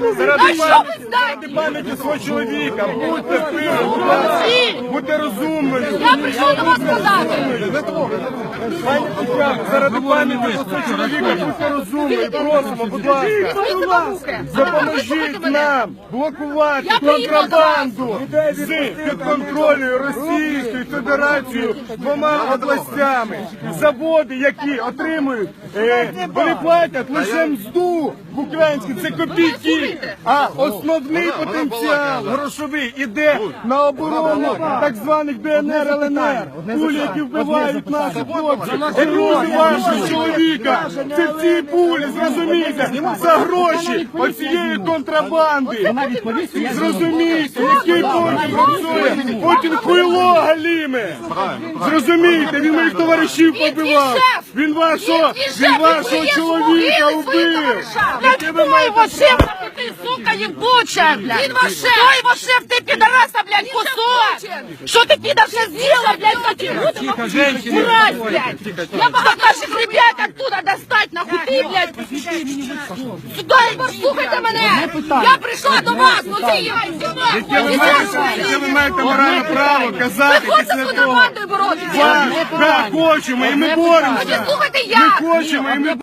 Заради пам'яті, свого чоловіка, будьте пильні, будьте розумною. Я прийшла до вас сказати. Пані Тетяно, заради пам'яті свого чоловіка, будьте розумною, просимо, будь ласка. Допоможіть нам блокувати контрабанду з підконтрольною Російською Федерацією двома областями. Заводи, які отримують, е, вони платять лише мзду в українській, це копійки. А основний потенціал грошовий іде на оборону так званих ДНР ЛНР. Пулі, які вбивають наших хлопців, вашого чоловіка. Це ці пулі, зрозумійте, за гроші оцієї контрабанди. Зрозумійте, який потім працює, потім хуйло галіме. Зрозумійте, він моїх товаришів побивав. Він вашого, він він вашого чоловіка убив. Яке ви шеф, ты, сука, ебучая, блядь! Він ваш шеф. Кто его шеф? Ты пидораса, блядь, кусок! Что ты, пидорша, сделала, блядь, каким Тихо, женщина! Мразь, блядь! Я могла наших ребят оттуда достать, нахуй ты, блядь! Сюда, Слухайте мене! Я прийшла до вас! Ну ти Яке ви маєте, яке ви маєте моральне право казати Ви хочете після з того? контрабандою боротися? Так, так, хочемо, і ми боремося. Тоді слухайте Ми я! хочемо, і ми